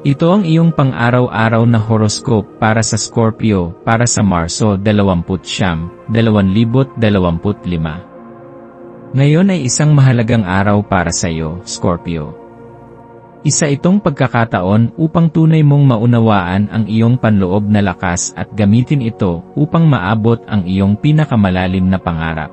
Ito ang iyong pang-araw-araw na horoscope para sa Scorpio para sa Marso 20 2025. Ngayon ay isang mahalagang araw para sa iyo, Scorpio. Isa itong pagkakataon upang tunay mong maunawaan ang iyong panloob na lakas at gamitin ito upang maabot ang iyong pinakamalalim na pangarap.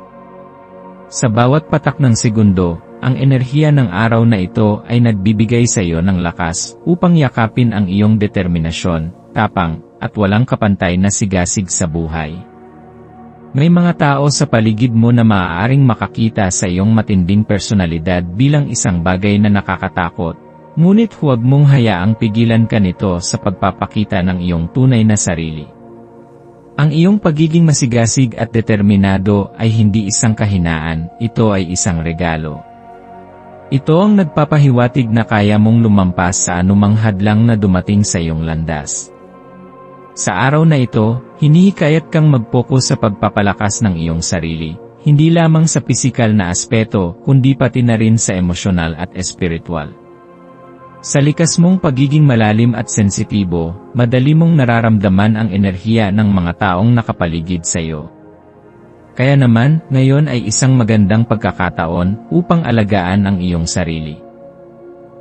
Sa bawat patak ng segundo, ang enerhiya ng araw na ito ay nagbibigay sa iyo ng lakas upang yakapin ang iyong determinasyon, tapang, at walang kapantay na sigasig sa buhay. May mga tao sa paligid mo na maaaring makakita sa iyong matinding personalidad bilang isang bagay na nakakatakot, ngunit huwag mong hayaang pigilan ka nito sa pagpapakita ng iyong tunay na sarili. Ang iyong pagiging masigasig at determinado ay hindi isang kahinaan, ito ay isang regalo. Ito ang nagpapahiwatig na kaya mong lumampas sa anumang hadlang na dumating sa iyong landas. Sa araw na ito, hinihikayat kang mag-focus sa pagpapalakas ng iyong sarili, hindi lamang sa pisikal na aspeto, kundi pati na rin sa emosyonal at espiritual. Sa likas mong pagiging malalim at sensitibo, madali mong nararamdaman ang enerhiya ng mga taong nakapaligid sa iyo. Kaya naman, ngayon ay isang magandang pagkakataon upang alagaan ang iyong sarili.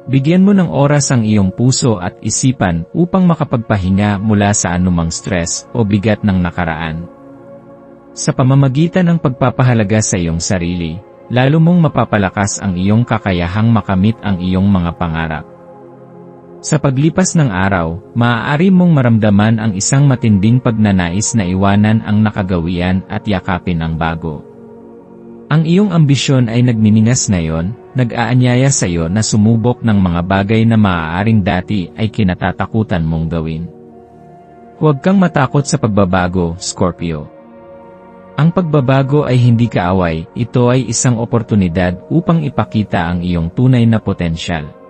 Bigyan mo ng oras ang iyong puso at isipan upang makapagpahinga mula sa anumang stress o bigat ng nakaraan. Sa pamamagitan ng pagpapahalaga sa iyong sarili, lalo mong mapapalakas ang iyong kakayahang makamit ang iyong mga pangarap. Sa paglipas ng araw, maaari mong maramdaman ang isang matinding pagnanais na iwanan ang nakagawian at yakapin ang bago. Ang iyong ambisyon ay nagniningas ngayon, nag-aanyaya sa iyo na sumubok ng mga bagay na maaaring dati ay kinatatakutan mong gawin. Huwag kang matakot sa pagbabago, Scorpio. Ang pagbabago ay hindi kaaway, ito ay isang oportunidad upang ipakita ang iyong tunay na potensyal.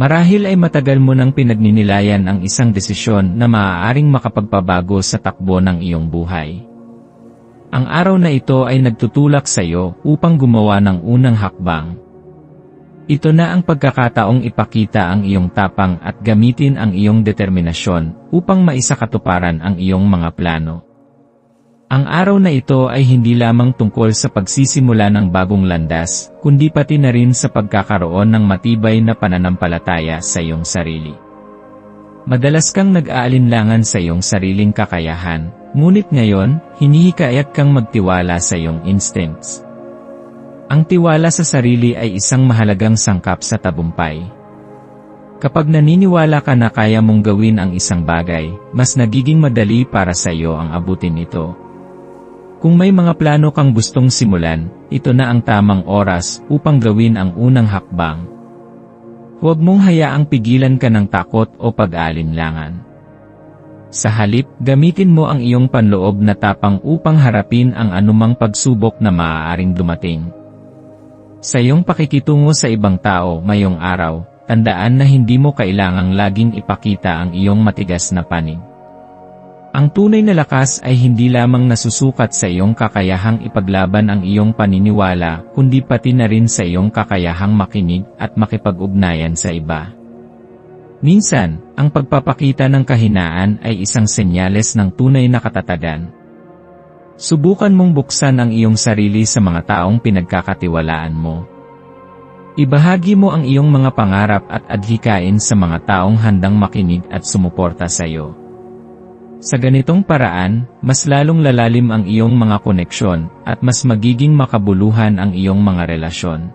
Marahil ay matagal mo nang pinagninilayan ang isang desisyon na maaaring makapagpabago sa takbo ng iyong buhay. Ang araw na ito ay nagtutulak sa iyo upang gumawa ng unang hakbang. Ito na ang pagkakataong ipakita ang iyong tapang at gamitin ang iyong determinasyon upang maisakatuparan ang iyong mga plano. Ang araw na ito ay hindi lamang tungkol sa pagsisimula ng bagong landas, kundi pati na rin sa pagkakaroon ng matibay na pananampalataya sa iyong sarili. Madalas kang nag-aalinlangan sa iyong sariling kakayahan, ngunit ngayon, hinihikayat kang magtiwala sa iyong instincts. Ang tiwala sa sarili ay isang mahalagang sangkap sa tabumpay. Kapag naniniwala ka na kaya mong gawin ang isang bagay, mas nagiging madali para sa iyo ang abutin ito. Kung may mga plano kang gustong simulan, ito na ang tamang oras upang gawin ang unang hakbang. Huwag mong hayaang pigilan ka ng takot o pag-alinlangan. Sa halip, gamitin mo ang iyong panloob na tapang upang harapin ang anumang pagsubok na maaaring dumating. Sa iyong pakikitungo sa ibang tao mayong araw, tandaan na hindi mo kailangang laging ipakita ang iyong matigas na panig. Ang tunay na lakas ay hindi lamang nasusukat sa iyong kakayahang ipaglaban ang iyong paniniwala, kundi pati na rin sa iyong kakayahang makinig at makipag-ugnayan sa iba. Minsan, ang pagpapakita ng kahinaan ay isang senyales ng tunay na katatagan. Subukan mong buksan ang iyong sarili sa mga taong pinagkakatiwalaan mo. Ibahagi mo ang iyong mga pangarap at adhikain sa mga taong handang makinig at sumuporta sa iyo. Sa ganitong paraan, mas lalong lalalim ang iyong mga koneksyon, at mas magiging makabuluhan ang iyong mga relasyon.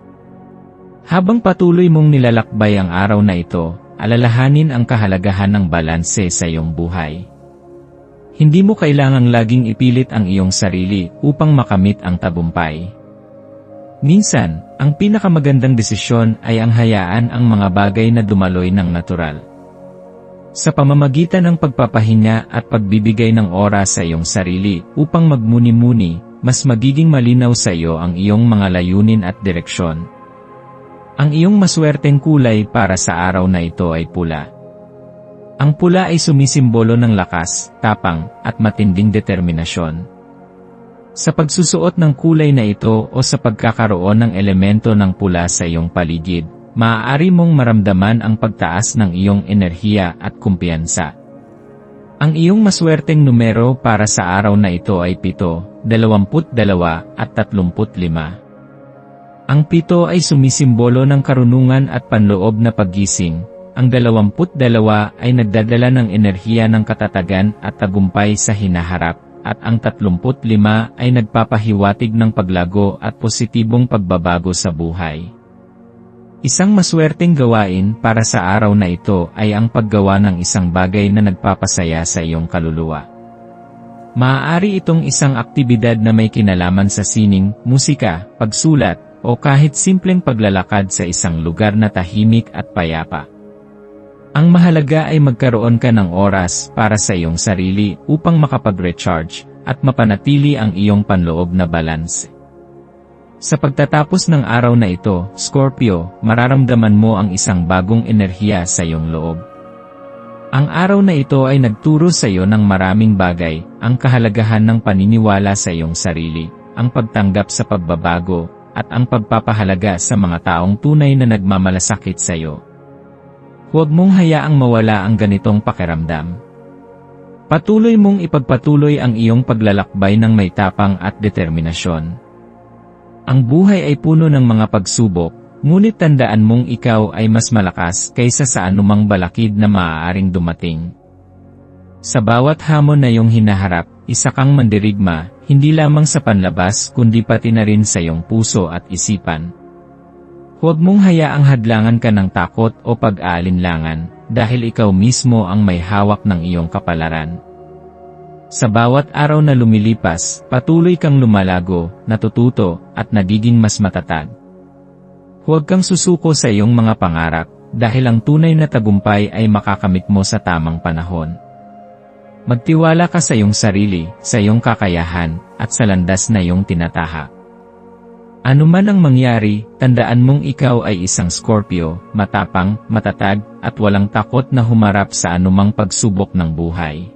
Habang patuloy mong nilalakbay ang araw na ito, alalahanin ang kahalagahan ng balanse sa iyong buhay. Hindi mo kailangang laging ipilit ang iyong sarili upang makamit ang tabumpay. Minsan, ang pinakamagandang desisyon ay ang hayaan ang mga bagay na dumaloy ng natural. Sa pamamagitan ng pagpapahinga at pagbibigay ng oras sa iyong sarili upang magmuni-muni, mas magiging malinaw sa iyo ang iyong mga layunin at direksyon. Ang iyong maswerteng kulay para sa araw na ito ay pula. Ang pula ay sumisimbolo ng lakas, tapang, at matinding determinasyon. Sa pagsusuot ng kulay na ito o sa pagkakaroon ng elemento ng pula sa iyong paligid, maaari mong maramdaman ang pagtaas ng iyong enerhiya at kumpiyansa. Ang iyong maswerteng numero para sa araw na ito ay 7, 22 at 35. Ang pito ay sumisimbolo ng karunungan at panloob na paggising, ang 22 ay nagdadala ng enerhiya ng katatagan at tagumpay sa hinaharap, at ang 35 ay nagpapahiwatig ng paglago at positibong pagbabago sa buhay. Isang maswerteng gawain para sa araw na ito ay ang paggawa ng isang bagay na nagpapasaya sa iyong kaluluwa. Maaari itong isang aktibidad na may kinalaman sa sining, musika, pagsulat, o kahit simpleng paglalakad sa isang lugar na tahimik at payapa. Ang mahalaga ay magkaroon ka ng oras para sa iyong sarili upang makapag-recharge at mapanatili ang iyong panloob na balance. Sa pagtatapos ng araw na ito, Scorpio, mararamdaman mo ang isang bagong enerhiya sa iyong loob. Ang araw na ito ay nagturo sa iyo ng maraming bagay, ang kahalagahan ng paniniwala sa iyong sarili, ang pagtanggap sa pagbabago, at ang pagpapahalaga sa mga taong tunay na nagmamalasakit sa iyo. Huwag mong hayaang mawala ang ganitong pakiramdam. Patuloy mong ipagpatuloy ang iyong paglalakbay ng may tapang at determinasyon. Ang buhay ay puno ng mga pagsubok, ngunit tandaan mong ikaw ay mas malakas kaysa sa anumang balakid na maaaring dumating. Sa bawat hamon na iyong hinaharap, isa kang mandirigma, hindi lamang sa panlabas kundi pati na rin sa iyong puso at isipan. Huwag mong hayaang hadlangan ka ng takot o pag-aalinlangan, dahil ikaw mismo ang may hawak ng iyong kapalaran. Sa bawat araw na lumilipas, patuloy kang lumalago, natututo, at nagiging mas matatag. Huwag kang susuko sa iyong mga pangarap, dahil ang tunay na tagumpay ay makakamit mo sa tamang panahon. Magtiwala ka sa iyong sarili, sa iyong kakayahan, at sa landas na iyong tinatahak. Ano man ang mangyari, tandaan mong ikaw ay isang Scorpio, matapang, matatag, at walang takot na humarap sa anumang pagsubok ng buhay.